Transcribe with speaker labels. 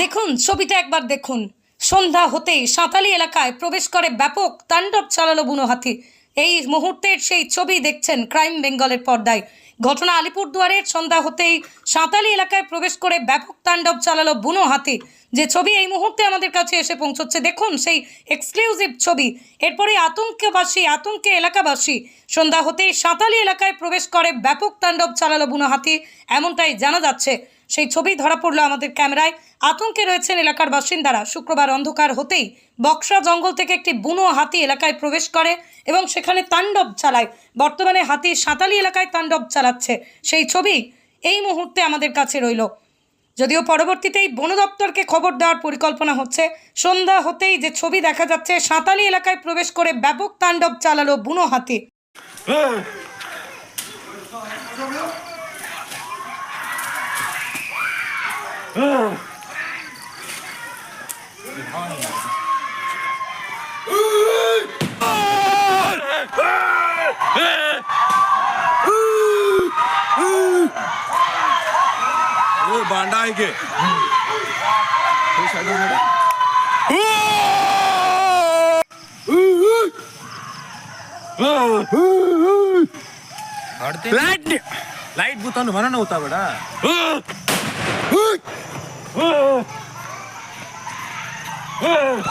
Speaker 1: দেখুন, ছবিটা একবার দেখুন। সন্ধ্যা হতেই সাঁতালি এলাকায় প্রবেশ করে ব্যাপক তাণ্ডব চালালো বুনো হাতি। এই মুহূর্তের সেই ছবি দেখছেন ক্রাইম বেঙ্গলের পর্দায়। ঘটনা আলিপুরদুয়ারের সন্ধ্যা হতেই সাঁতালি এলাকায় প্রবেশ করে ব্যাপক তাণ্ডব চালালো বুনো হাতি। যে ছবি এই মুহূর্তে আমাদের কাছে এসে পৌঁছচ্ছে, দেখুন সেই এক্সক্লুসিভ ছবি। এরপরে আতঙ্কবাসী, আতঙ্কে এলাকাবাসী সন্ধ্যা হতেই সাঁতালি এলাকায় প্রবেশ করে ব্যাপক তাণ্ডব চালালো বুনো হাতি, এমনটাই জানা যাচ্ছে। সেই ছবি ধরা পড়ল আমাদের ক্যামেরায়। আতঙ্কে রয়েছেন এলাকার বাসিন্দারা। শুক্রবার অন্ধকার হতেই বক্সা জঙ্গল থেকে একটি বুনো হাতি এলাকায় প্রবেশ করে এবং সেখানে তাণ্ডব চালায়। বর্তমানে হাতি সাঁতালি এলাকায় তাণ্ডব চালাচ্ছে। সেই ছবি এই মুহূর্তে আমাদের কাছে রইল। যদিও পরবর্তীতেই বন দপ্তরকে খবর দেওয়ার পরিকল্পনা হচ্ছে। সন্ধ্যা হতেই যে ছবি দেখা যাচ্ছে, সাঁতালি এলাকায় প্রবেশ করে ব্যাপক তাণ্ডব চালালো বুনো হাতি।
Speaker 2: ബാണ്ടായിക്ക്
Speaker 3: ಲೈಟ್ ಲೈಟ್ ಬೂತಾನು ಮರಣ ಹೋಗ್ತಾವಡ Hey!